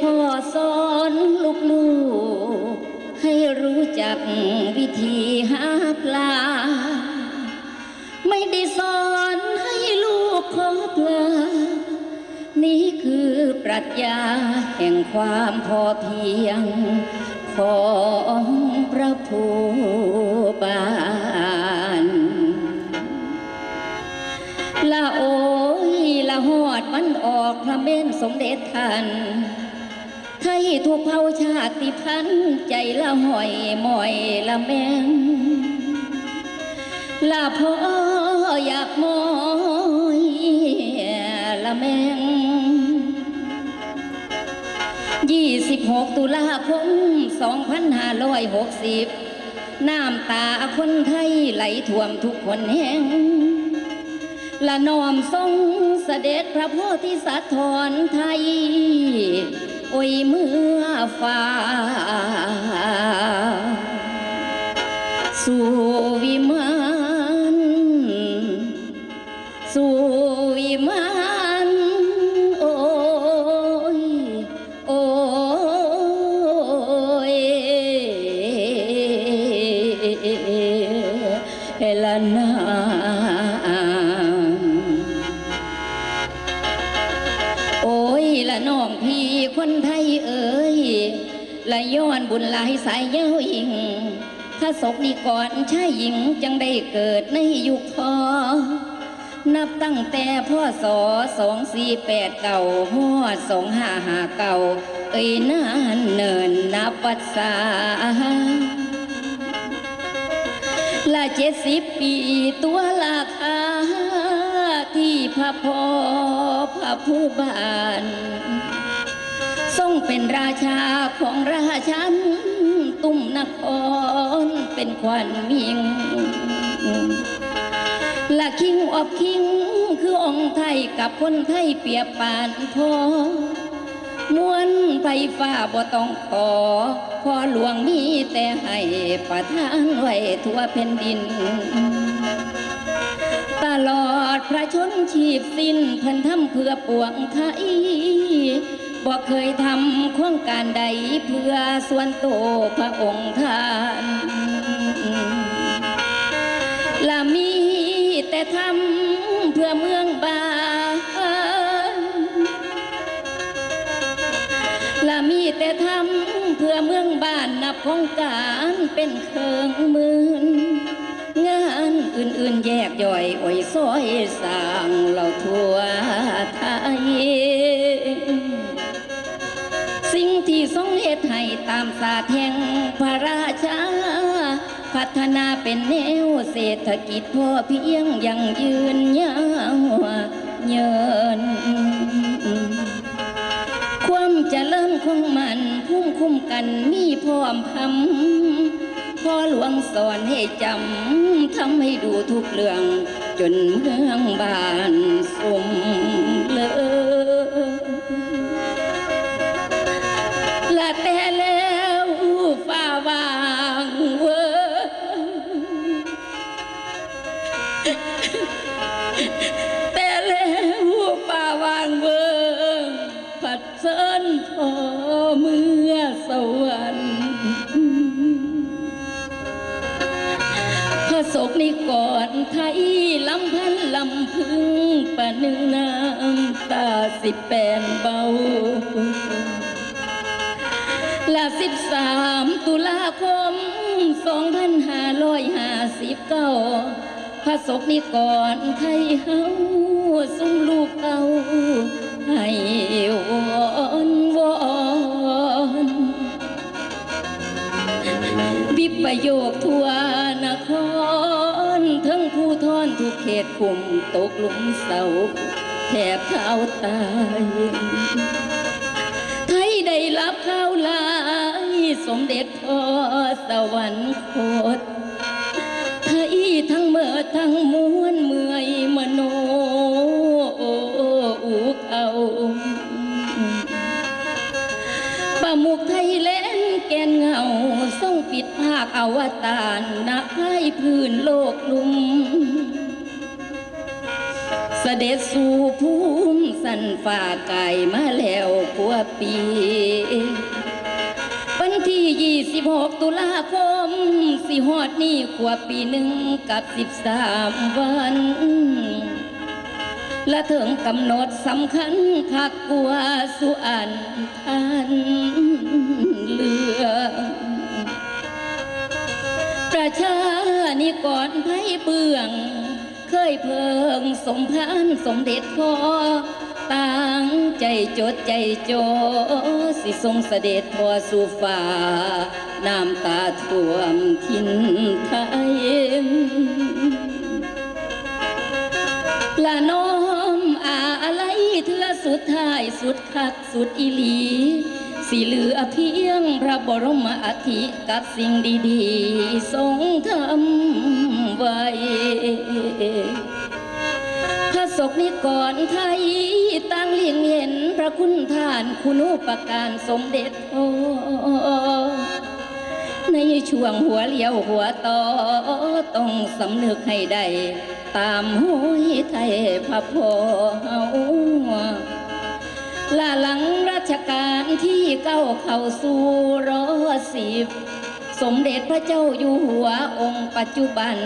พ่อสอนลูกๆ ให้รู้จักวิธีหาปลา ไม่ได้สอนให้ลูกขอปลา นี่คือปรัชญาแห่งความพอเพียง ของพระผู้บานละโอยละหอดมันออกพระเมนสมเด็จท่าน ไทยทุกเผ่าชาติพันธุ์ใจละหอยหมอยละแมงละพ่ออยากมอยละแมง26ตุลาคม2560น้ำตาคนไทยไหลท่วมทุกคนแห่งละนอมทรงเสด็จพระโพธิสัตว์ถอนไทย ยเมื่อฟ้า สู่วิมานสู่วิมานโอ้ยโอ้ยเอลานา บุญหลายสายเย้าอิงพระศกนิกรชายหญิงจังได้เกิดในยุคพอนับตั้งแต่พ่อสอสองสี่แปดเก่าฮอดสองห้าห้าเก่า เอ้ยนานเนินนับวัดสาละเจ็ดสิบปีตัวราคาที่พระพอพระผู้บาน ทรงเป็นราชาของราชันตุ้มนครเป็นขวัญมิงละคิงอบคิงคือองค์ไทยกับคนไทยเปรียบปานพอมวนไฟฟ้าบ่ต้องขอพอหลวงมีแต่ให้ประทานไว้ทั่วแผ่นดิน ตลอดพระชนชีพสิ้นพันทำเพื่อปวงไทย บ่เคยทำโครงการใดเพื่อส่วนโตวพระองค์ท่านละมีแต่ทำเพื่อเมืองบานละมีแต่ทำเพื่อเมืองบ้านนับของการเป็นเครื่องมือนงานอื่นๆแยกย่อยอ่อยซอยสร้างเราทั่ว ศาสตร์แห่งพระราชา พัฒนาเป็นแนวเศรษฐกิจพอเพียงยังยืนยาวเยิน ความเจริญของมันพุ่มคุ้มกันมีพร้อมพำพ่อหลวงสอนให้จำทำให้ดูทุกเรื่อง จนเมืองบ้านสม แต่แล้วฝ่าวางเวอผัดเสินพอเมื่อสวรรค์พระศกนิกรไทยลำพันลำพึงปะหนึ่งน้ำตาสิแปนเบาละสิบสามตุลาคมสองพันห้าร้อยห้าสิบเก้า พระศกนิกรไทยเฮาสุ่มลูกเก่าให้วอนวอนวิปโยคทั่วนคร ทั้งผู้ทอนทุกเขตคุมตกหลุมเศร้าแทบเท้าตายไทยได้รับข่าวลาย สมเด็จพ่อสวรรคต ทั้งเมื่อทั้งมวลเมื่อยมโนอุกเอาปามุกไทยแลนแกนเงาส่งปิดภาคอวตารณะไพพื้นโลกลุ่มสเสด็จสู่ภูมิสันฝ่าไก่มาแล้วกว่าปี วันที่ 26 ตุลาคม สิฮอดนี่ขวบปีหนึ่งกับ 13 วัน และถึงกำหนดสำคัญคักกว่าสุอันพันเลือประชานิกรไพ่เบือง เคยเพิงสมพานสมเด็จพ่อ ตั้งใจจดใจโจสิทรงเสด็จพ่อสู่ฟ้าน้ำตาท่วมทินไทยละน้อมอะไรเทือสุดท้ายสุดคักสุดอีหลีสิเหลือเพียงพระบรมอาทิกับสิ่งดีๆ ทรงทำไว้ ศกนิกรไทยตั้งเลียงเห็นพระคุณทานคุณูปการสมเด็จพ่อในช่วงหัวเลี้ยวหัวต่อต้องสำนึกให้ได้ ตามห้อยไทยพระพอเฮาลาหลังรัชกาลที่เก้าเข้าสู่รอสิบ สมเด็จพระเจ้าอยู่หัวองค์ปัจจุบัน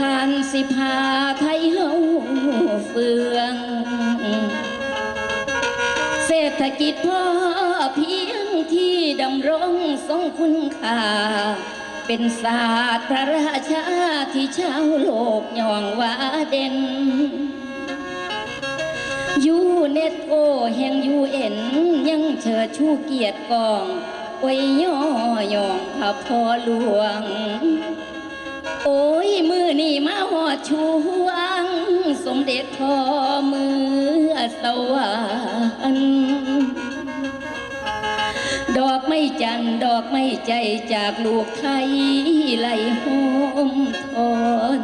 ท่านสิพาไทยเฮาเฟือง เศรษฐกิจพ่อเพียงที่ดำรงทรงคุณค่า เป็นศาสตร์พระราชาที่ชาวโลกย่องว่าเด่นยูเน็ตโอแห่งยูเอ็นยังเชิดชูเกียรติกองไว้ย่อยองพระพ่อหลวง ช่วงสมเด็จพ่อมือสวรรค์ดอกไม่จันทร์ดอกไม่ใจจากลูกไทยไหลหอมทอน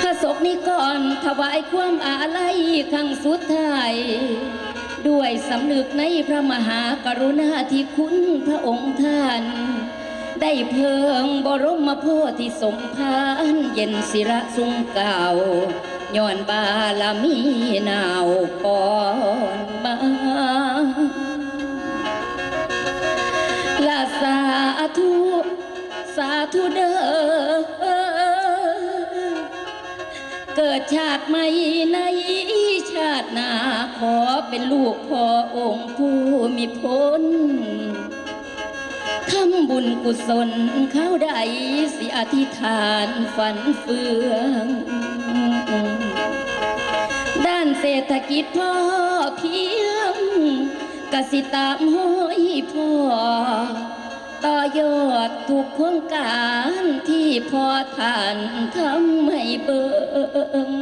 พระศกนิกรถวายความอาลัยครั้งสุดท้ายด้วยสำนึกในพระมหากรุณาธิคุณพระองค์ท่าน ได้เพิงบรมโพธิสมภารเย็นศิระสุงเก่าย้อนบารมีนาวก่อนมาลาสาธุสาธุเด้อเกิดชาติใหม่ในชาติหน้าขอเป็นลูกพ่อองค์ผู้มีพ้น บุญกุศลเข้าใดสิอธิษฐานฝันเฟือง ด้านเศรษฐกิจพ่อเพียงกสิตามห้อยพ่อ ต่อยอดทุกโครงการที่พ่อท่านทำให้เบิง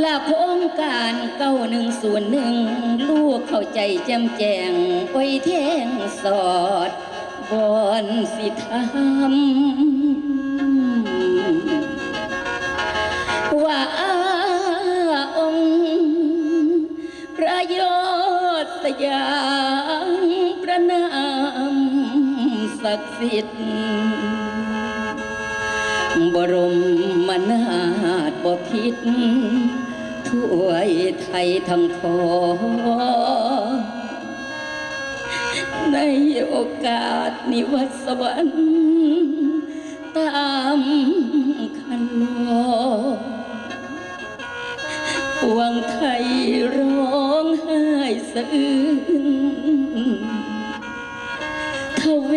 และโครงการเก้าหนึ่งศูนย์หนึ่งลูกเข้าใจแจำแจงไว้แทงสอดบอนสิทำว่าอาองค์พระยอดสยามประนามศักดิ์สิทธิ์ บรมนาถบพิษถ้วยไทยทั้งพอในโอกาสนิวัสวรรค์ตามคันลอปวงไทยร้องไห้สะอื้นทเว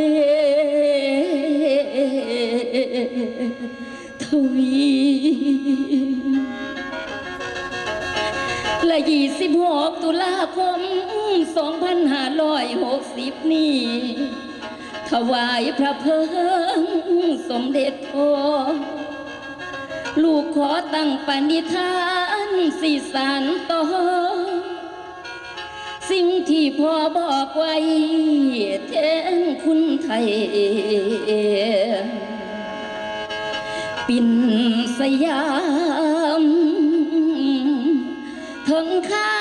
ทวีและยี่สิบหกตุลาคมสองพันห้าร้อยหกสิบนี้ถวายพระเพลิงสมเด็จพ่อลูกขอตั้งปณิธานสีสานต่อ สิ่งที่พ่อบอกไว้ แทนคุณไทย ปิ่นสยามถึงข้า